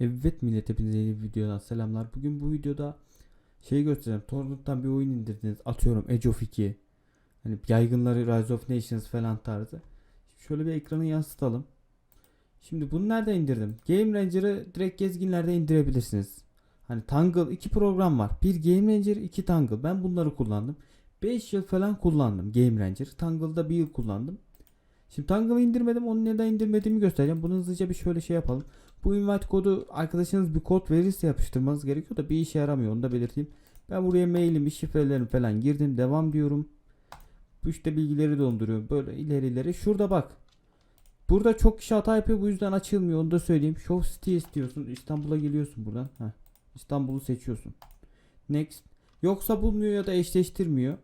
Evet millet hepinize yeni videodan selamlar. Bugün bu videoda şey göstereceğim. Torrent'tan bir oyun indirdiniz. Atıyorum Age of 2. Hani yaygınları Rise of Nations falan tarzı. Şöyle bir ekranı yansıtalım. Şimdi bunu nerede indirdim? Game Ranger'ı direkt gezginlerde indirebilirsiniz. Hani Tangle iki program var. Bir Game Ranger, iki Tangle. Ben bunları kullandım. 5 yıl falan kullandım Game Ranger. Tangle'da bir yıl kullandım. Şimdi Tangle'ı indirmedim. Onu neden indirmediğimi göstereceğim. Bunu hızlıca bir şöyle şey yapalım. Bu invite kodu arkadaşınız bir kod verirse yapıştırmanız gerekiyor da bir işe yaramıyor. Onu da belirteyim. Ben buraya mailimi, şifrelerimi falan girdim. Devam diyorum. Bu işte bilgileri donduruyorum. Böyle ileri ileri. Şurada bak. Burada çok kişi hata yapıyor. Bu yüzden açılmıyor. Onu da söyleyeyim. Show City istiyorsun. İstanbul'a geliyorsun buradan. Heh. İstanbul'u seçiyorsun. Next. Yoksa bulmuyor ya da eşleştirmiyor.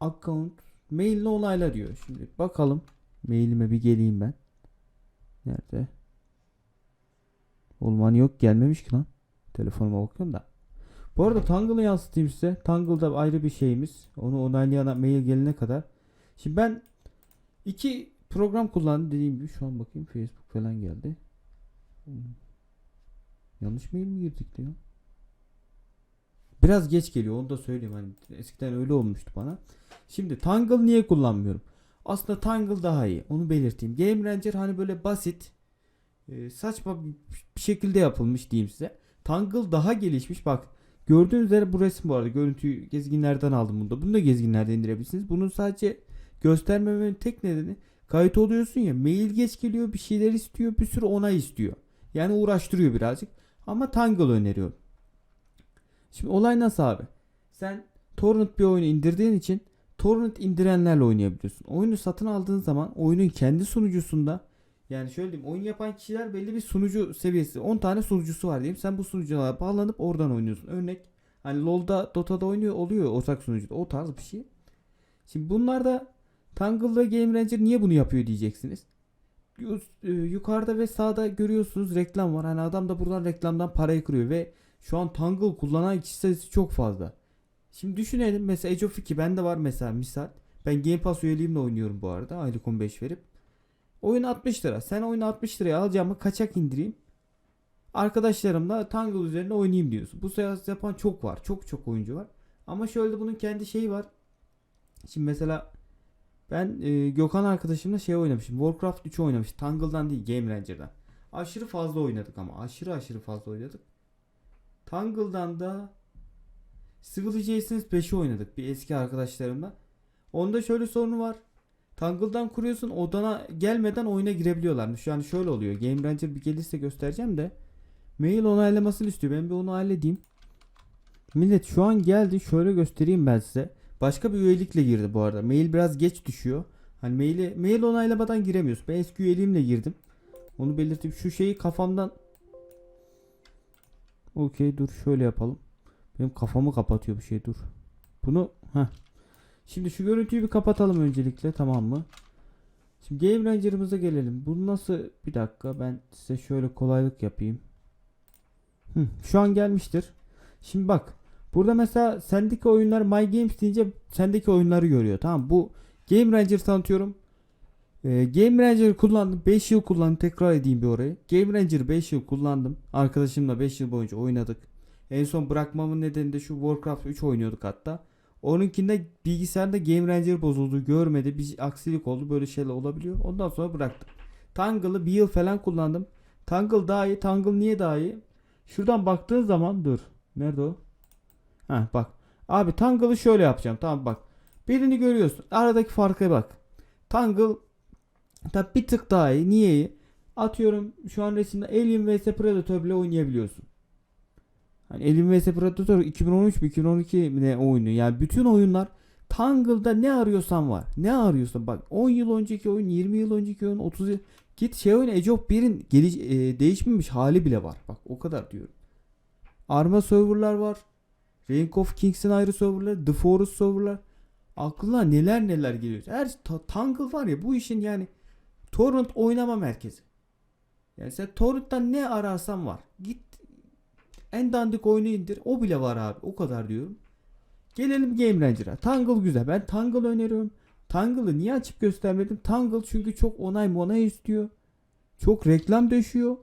Account. Maille onayla diyor. Şimdi bakalım. Mailime bir geleyim ben. Nerede? Olman yok gelmemiş ki lan. Telefonuma bakıyorum da. Bu arada Tangle'ı yansıtayım size. Tangle'da ayrı bir şeyimiz. Onu onaylayana mail gelene kadar. Şimdi ben iki program kullandım dediğim gibi. Şu an bakayım Facebook falan geldi. Hmm. Yanlış mail mi girdik diyor. Biraz geç geliyor onu da söyleyeyim. Hani eskiden öyle olmuştu bana. Şimdi Tangle niye kullanmıyorum? Aslında Tangle daha iyi. Onu belirteyim. Game Ranger hani böyle basit e, saçma bir şekilde yapılmış diyeyim size. Tangle daha gelişmiş. Bak gördüğünüz üzere bu resim bu arada. Görüntüyü gezginlerden aldım bunu da. Bunu da gezginlerden indirebilirsiniz. Bunun sadece göstermemenin tek nedeni kayıt oluyorsun ya mail geç geliyor bir şeyler istiyor bir sürü onay istiyor. Yani uğraştırıyor birazcık. Ama Tangle öneriyorum. Şimdi olay nasıl abi? Sen torrent bir oyunu indirdiğin için torrent indirenlerle oynayabiliyorsun. Oyunu satın aldığın zaman oyunun kendi sunucusunda yani şöyle diyeyim oyun yapan kişiler belli bir sunucu seviyesi 10 tane sunucusu var diyeyim. Sen bu sunuculara bağlanıp oradan oynuyorsun. Örnek hani LoL'da Dota'da oynuyor oluyor ortak sunucuda o tarz bir şey. Şimdi bunlarda Tangle ve Game Ranger niye bunu yapıyor diyeceksiniz. E, Yukarıda ve sağda görüyorsunuz reklam var. Hani adam da buradan reklamdan parayı kırıyor ve şu an Tangle kullanan kişi sayısı çok fazla. Şimdi düşünelim mesela Age of 2 bende var mesela misal. Ben Game Pass üyeliğimle oynuyorum bu arada aylık 15 verip. Oyun 60 lira. Sen oyunu 60 liraya alacağımı kaçak indireyim. Arkadaşlarımla Tangle üzerinde oynayayım diyorsun. Bu seyahat yapan çok var. Çok çok oyuncu var. Ama şöyle bunun kendi şeyi var. Şimdi mesela ben e, Gökhan arkadaşımla şey oynamışım. Warcraft 3 oynamıştım. Tangle'dan değil Game Ranger'dan. Aşırı fazla oynadık ama. Aşırı aşırı fazla oynadık. Tangle'dan da Civilizations 5'i oynadık bir eski arkadaşlarımla. Onda şöyle sorunu var. Tangle'dan kuruyorsun odana gelmeden oyuna girebiliyorlarmış. Yani şöyle oluyor. Game Ranger bir gelirse göstereceğim de. Mail onaylamasını istiyor. Ben bir onu halledeyim. Millet şu an geldi. Şöyle göstereyim ben size. Başka bir üyelikle girdi bu arada. Mail biraz geç düşüyor. Hani maili, mail onaylamadan giremiyorsun. Ben eski üyeliğimle girdim. Onu belirtip şu şeyi kafamdan Okey dur şöyle yapalım. Benim kafamı kapatıyor bir şey dur. Bunu ha. Şimdi şu görüntüyü bir kapatalım öncelikle tamam mı? Şimdi Game Ranger'ımıza gelelim. Bu nasıl bir dakika ben size şöyle kolaylık yapayım. Hı, şu an gelmiştir. Şimdi bak. Burada mesela sendeki oyunlar My Games deyince sendeki oyunları görüyor. Tamam bu Game Ranger tanıtıyorum. Ee, Game Ranger kullandım. 5 yıl kullandım. Tekrar edeyim bir orayı. Game Ranger 5 yıl kullandım. Arkadaşımla 5 yıl boyunca oynadık. En son bırakmamın nedeni de şu Warcraft 3 oynuyorduk hatta. Onunkinde bilgisayarda Game Ranger bozuldu. Görmedi. Bir aksilik oldu. Böyle şeyler olabiliyor. Ondan sonra bıraktım. Tangle'ı bir yıl falan kullandım. Tangle daha iyi. Tangle niye daha iyi? Şuradan baktığın zaman dur. Nerede o? Ha bak. Abi Tangle'ı şöyle yapacağım. Tamam bak. Birini görüyorsun. Aradaki farka bak. Tangle Tabi bir tık daha iyi. Niye iyi? Atıyorum şu an resimde Alien vs Predator bile oynayabiliyorsun. Hani Alien vs Predator 2013 mi 2012 mi ne oyunu. Yani bütün oyunlar Tangle'da ne arıyorsan var. Ne arıyorsan bak 10 yıl önceki oyun, 20 yıl önceki oyun, 30 yıl git şey oyna Age of 1'in geliş, e, değişmemiş hali bile var. Bak o kadar diyorum. Arma serverlar var. Rank of Kings'in ayrı serverları, The Forest serverlar. Aklına neler neler geliyor. Her ta- Tangle var ya bu işin yani Torrent oynama merkezi. Yani sen Torrent'tan ne ararsan var. Git en dandik oyunu indir. O bile var abi. O kadar diyorum. Gelelim Game Ranger'a. Tangle güzel. Ben Tangle öneriyorum. Tangle'ı niye açıp göstermedim? Tangle çünkü çok onay monay istiyor. Çok reklam döşüyor.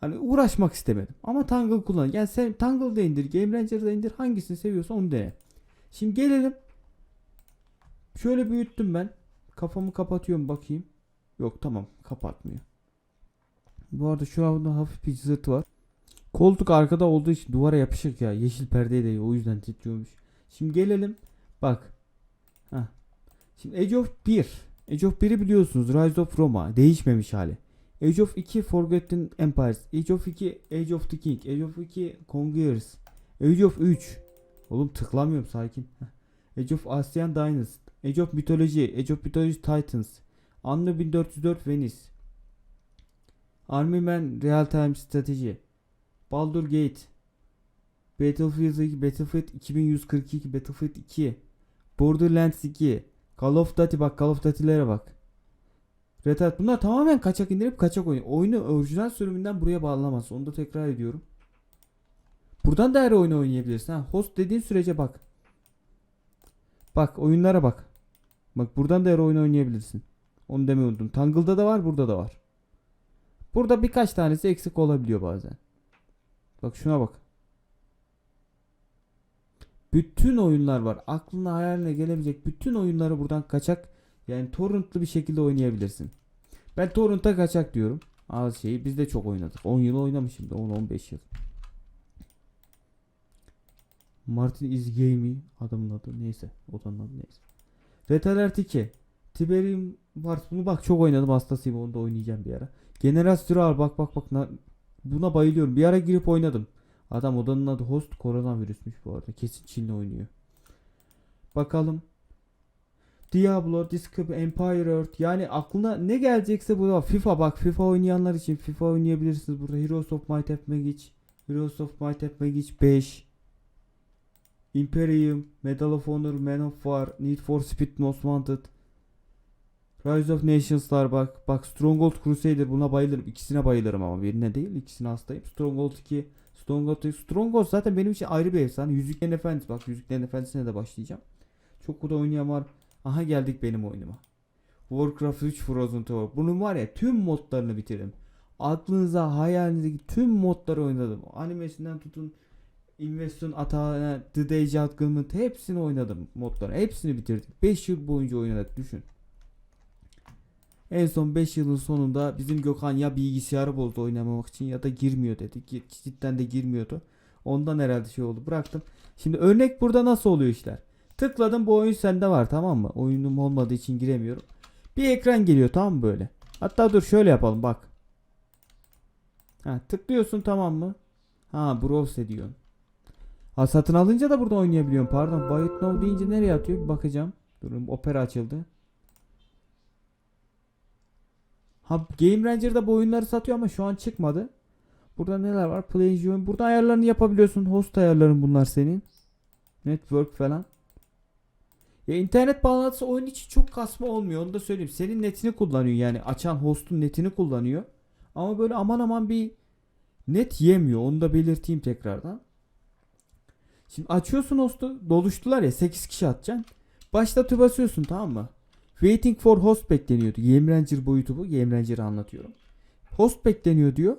Hani uğraşmak istemedim. Ama Tangle kullan. Yani sen Tangle da indir, Game Ranger'ı da indir. Hangisini seviyorsan onu dene. Şimdi gelelim. Şöyle büyüttüm ben. Kafamı kapatıyorum bakayım. Yok tamam kapatmıyor. Bu arada şu anda hafif bir cızırtı var. Koltuk arkada olduğu için duvara yapışık ya. Yeşil perdeye değiyor. O yüzden titriyormuş. Şimdi gelelim. Bak. Heh. Şimdi Age of 1. Age of 1'i biliyorsunuz. Rise of Roma. Değişmemiş hali. Age of 2 Forgotten Empires. Age of 2 Age of the King. Age of 2 Conquerors. Age of 3. Oğlum tıklamıyorum sakin. Age of Ascian Dynasty. Age of Mythology. Age of Mythology Titans. Anno 1404 Venice. Army Man Real Time Strategy. Baldur Gate. Battlefield 2, Battlefield 2142, Battlefield 2. Borderlands 2. Call of Duty bak Call of Duty'lere bak. Red Hat bunlar tamamen kaçak indirip kaçak oynuyor. Oyunu orijinal sürümünden buraya bağlamaz. Onu da tekrar ediyorum. Buradan da her oyunu oynayabilirsin. Ha, host dediğin sürece bak. Bak oyunlara bak. Bak buradan da her oyunu oynayabilirsin. Onu demeyi unuttum. Tangle'da da var burada da var. Burada birkaç tanesi eksik olabiliyor bazen. Bak şuna bak. Bütün oyunlar var. Aklına hayaline gelebilecek bütün oyunları buradan kaçak yani torrentlı bir şekilde oynayabilirsin. Ben torrent'a kaçak diyorum. Az şeyi biz de çok oynadık. 10 yıl oynamışım da 10-15 yıl. Martin is Gamey adamın adı neyse odanın adı neyse. Red Alert 2 Tiberium var bunu bak çok oynadım hastasıyım onu da oynayacağım bir ara. General Stural bak bak bak buna bayılıyorum bir ara girip oynadım. Adam odanın adı host koronavirüsmüş bu arada kesin Çinli oynuyor. Bakalım Diablo, Discovery, Empire Earth yani aklına ne gelecekse bu. FIFA bak FIFA oynayanlar için FIFA oynayabilirsiniz burada. Heroes of Might and Magic, Heroes of Might and Magic 5, Imperium, Medal of Honor, Man of War, Need for Speed Most Wanted, Rise of Nations'lar bak. Bak Stronghold Crusader buna bayılırım. İkisine bayılırım ama birine değil ikisine hastayım. Stronghold 2, Stronghold 2. Stronghold zaten benim için ayrı bir efsane. Yüzüklerin Efendisi bak Yüzüklerin Efendisi'ne de başlayacağım. Çok da oynayan var. Aha geldik benim oyunuma. Warcraft 3 Frozen Throne. Bunun var ya tüm modlarını bitirdim. Aklınıza hayalinizdeki tüm modları oynadım. Animesinden tutun Investon atağına The Day Judgment hepsini oynadım modları. Hepsini bitirdik. 5 yıl boyunca oynadık düşün. En son 5 yılın sonunda bizim Gökhan ya bilgisayarı bozdu oynamamak için ya da girmiyor dedi. Cidden de girmiyordu. Ondan herhalde şey oldu. Bıraktım. Şimdi örnek burada nasıl oluyor işler? Tıkladım bu oyun sende var tamam mı? Oyunum olmadığı için giremiyorum. Bir ekran geliyor tamam mı böyle? Hatta dur şöyle yapalım bak. Ha, tıklıyorsun tamam mı? Ha browse ediyorsun. Ha satın alınca da burada oynayabiliyorum. Pardon Buy it deyince nereye atıyor? Bir bakacağım. Durun opera açıldı. Ha Game Ranger'da bu oyunları satıyor ama şu an çıkmadı. Burada neler var? Play join. Burada ayarlarını yapabiliyorsun. Host ayarların bunlar senin. Network falan. Ya internet bağlantısı oyun için çok kasma olmuyor. Onu da söyleyeyim. Senin netini kullanıyor yani. Açan hostun netini kullanıyor. Ama böyle aman aman bir net yemiyor. Onu da belirteyim tekrardan. Şimdi açıyorsun hostu. Doluştular ya 8 kişi atacaksın. Başlatı basıyorsun tamam mı? Waiting for host bekleniyordu. Game Ranger boyutu bu. Game Ranger'ı anlatıyorum. Host bekleniyor diyor.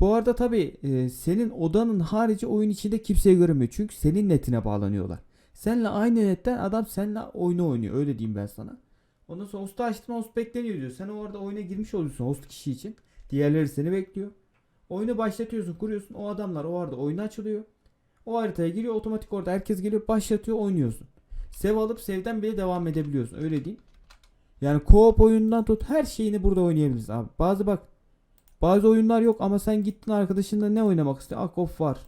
Bu arada tabi senin odanın harici oyun içinde kimseyi göremiyor. Çünkü senin netine bağlanıyorlar. Seninle aynı netten adam seninle oyunu oynuyor. Öyle diyeyim ben sana. Ondan sonra host'u açtın host bekleniyor diyor. Sen orada oyuna girmiş oluyorsun host kişi için. Diğerleri seni bekliyor. Oyunu başlatıyorsun kuruyorsun. O adamlar o arada oyunu açılıyor. O haritaya giriyor otomatik orada herkes geliyor başlatıyor oynuyorsun. Sev alıp sevden bile devam edebiliyorsun. Öyle diyeyim. Yani co-op oyundan tut her şeyini burada oynayabiliriz abi. Bazı bak bazı oyunlar yok ama sen gittin arkadaşınla ne oynamak istiyorsun? Ak of var.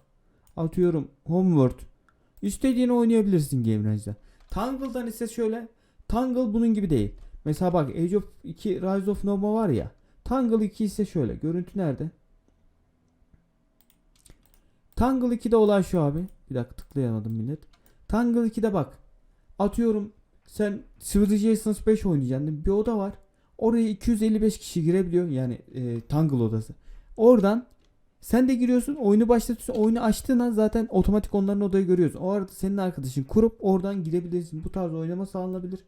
Atıyorum Homeworld. İstediğini oynayabilirsin Game Range'de. Tangle'dan ise şöyle. Tangle bunun gibi değil. Mesela bak Age of 2 Rise of Nova var ya. Tangle 2 ise şöyle. Görüntü nerede? Tangle 2'de olan şu abi. Bir dakika tıklayamadım millet. Tangle 2'de bak. Atıyorum sen Civilizations 5 oynayacaksın. Bir oda var. Oraya 255 kişi girebiliyor. Yani e, Tangle odası. Oradan sen de giriyorsun oyunu başlatıyorsun oyunu açtığın an zaten otomatik onların odayı görüyorsun. O arada senin arkadaşın kurup oradan girebilirsin. Bu tarz oynama sağlanabilir.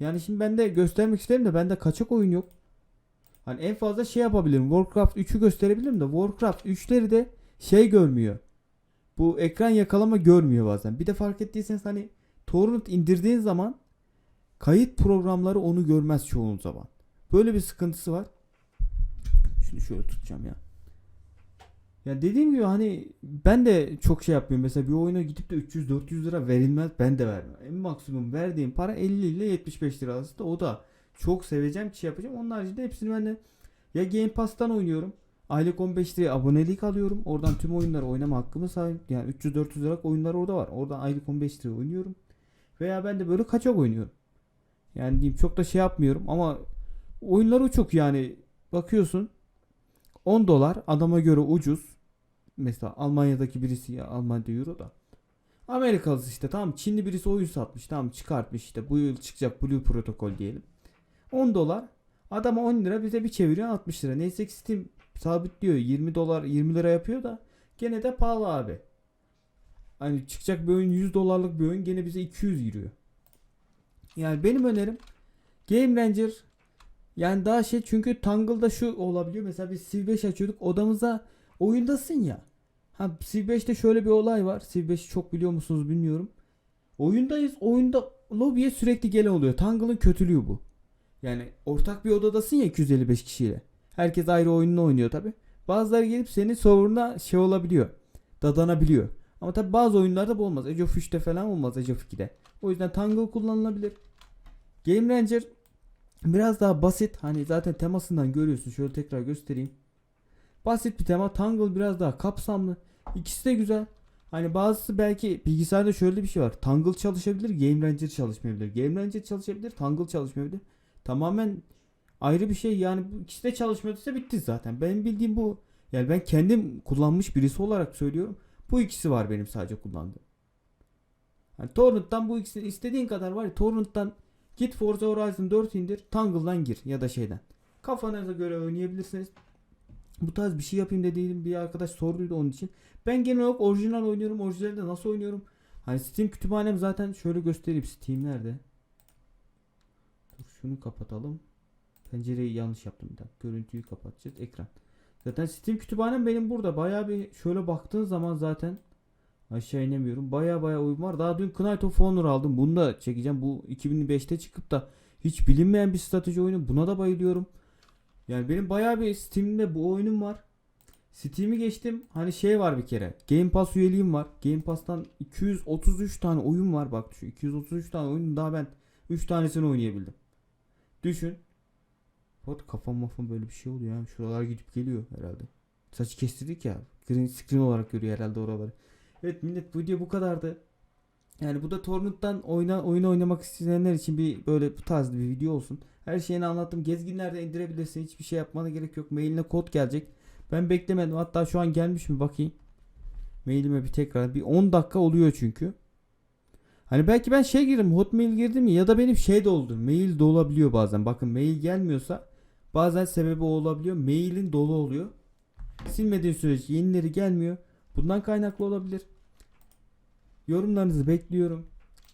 Yani şimdi ben de göstermek isterim de bende kaçak oyun yok. Hani en fazla şey yapabilirim. Warcraft 3'ü gösterebilirim de Warcraft 3'leri de şey görmüyor. Bu ekran yakalama görmüyor bazen. Bir de fark ettiyseniz hani torrent indirdiğin zaman kayıt programları onu görmez çoğun zaman. Böyle bir sıkıntısı var. Şunu şöyle tutacağım ya. Ya dediğim gibi hani ben de çok şey yapmıyorum. Mesela bir oyuna gidip de 300-400 lira verilmez. Ben de vermem. En maksimum verdiğim para 50 ile 75 lira arasında. O da çok seveceğim şey yapacağım. Onun haricinde hepsini ben de ya Game Pass'tan oynuyorum. Aylık 15 liraya abonelik alıyorum. Oradan tüm oyunları oynama hakkımı sahip. Yani 300-400 liralık oyunlar orada var. Oradan aylık 15 liraya oynuyorum. Veya ben de böyle kaçak oynuyorum. Yani diyeyim çok da şey yapmıyorum ama oyunlar uçuk yani. Bakıyorsun 10 dolar adama göre ucuz. Mesela Almanya'daki birisi ya Almanya'da euro da. Amerikalısı işte tamam Çinli birisi oyun satmış tamam çıkartmış işte bu yıl çıkacak Blue Protocol diyelim. 10 dolar adama 10 lira bize bir çeviriyor 60 lira. Neyse ki Steam sabitliyor 20 dolar 20 lira yapıyor da gene de pahalı abi. Hani çıkacak bir oyun 100 dolarlık bir oyun gene bize 200 giriyor. Yani benim önerim Game Ranger yani daha şey çünkü Tangle'da şu olabiliyor. Mesela biz Civ 5 açıyorduk odamıza oyundasın ya. Ha Civ 5'te şöyle bir olay var. Civ 5'i çok biliyor musunuz bilmiyorum. Oyundayız. Oyunda lobiye sürekli gelen oluyor. Tangle'ın kötülüğü bu. Yani ortak bir odadasın ya 255 kişiyle. Herkes ayrı oyununu oynuyor tabi. Bazıları gelip senin serverına şey olabiliyor. Dadanabiliyor. Ama tabi bazı oyunlarda bu olmaz. Age of 3'te falan olmaz Age of 2'de. O yüzden Tangle kullanılabilir. Game Ranger biraz daha basit. Hani zaten temasından görüyorsun. Şöyle tekrar göstereyim. Basit bir tema. Tangle biraz daha kapsamlı. İkisi de güzel. Hani bazısı belki bilgisayarda şöyle bir şey var. Tangle çalışabilir, Game Ranger çalışmayabilir. Game Ranger çalışabilir, Tangle çalışmayabilir. Tamamen ayrı bir şey. Yani bu ikisi de çalışmıyorsa bitti zaten. Benim bildiğim bu. Yani ben kendim kullanmış birisi olarak söylüyorum. Bu ikisi var benim sadece kullandığım. Hani Torrent'tan bu ikisi istediğin kadar var ya Torrent'tan git Forza Horizon 4 indir, Tangle'dan gir ya da şeyden. Kafanıza göre oynayabilirsiniz. Bu tarz bir şey yapayım dediğim bir arkadaş sorduydu onun için. Ben genel olarak orijinal oynuyorum. Orijinalde nasıl oynuyorum? Hani Steam kütüphanem zaten şöyle göstereyim. Steam nerede? Dur şunu kapatalım. Pencereyi yanlış yaptım bir dakika. Görüntüyü kapatacağız. Ekran. Zaten Steam kütüphanem benim burada. Bayağı bir şöyle baktığın zaman zaten aşağı inemiyorum. Bayağı bayağı oyun var. Daha dün Knight of Honor aldım. Bunu da çekeceğim. Bu 2005'te çıkıp da hiç bilinmeyen bir strateji oyunu. Buna da bayılıyorum. Yani benim bayağı bir Steam'de bu oyunum var. Steam'i geçtim. Hani şey var bir kere. Game Pass üyeliğim var. Game Pass'tan 233 tane oyun var. Bak şu 233 tane oyunun daha ben 3 tanesini oynayabildim. Düşün. Bak kafam mafam böyle bir şey oluyor ya. Şuralar gidip geliyor herhalde. Saç kestirdik ya. Green screen olarak görüyor herhalde oraları. Evet millet bu video bu kadardı. Yani bu da Torrent'tan oyna, oyun oynamak isteyenler için bir böyle bu tarz bir video olsun. Her şeyini anlattım. Gezginlerde indirebilirsin. Hiçbir şey yapmana gerek yok. Mailine kod gelecek. Ben beklemedim. Hatta şu an gelmiş mi bakayım. Mailime bir tekrar. Bir 10 dakika oluyor çünkü. Hani belki ben şey girdim. Hotmail girdim ya da benim şey de. Mail de olabiliyor bazen. Bakın mail gelmiyorsa bazen sebebi olabiliyor. Mailin dolu oluyor. Silmediğin sürece yenileri gelmiyor. Bundan kaynaklı olabilir. Yorumlarınızı bekliyorum.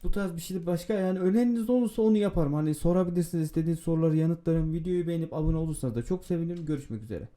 Bu tarz bir şey başka yani öneriniz olursa onu yaparım. Hani sorabilirsiniz istediğiniz soruları yanıtlarım. Videoyu beğenip abone olursanız da çok sevinirim. Görüşmek üzere.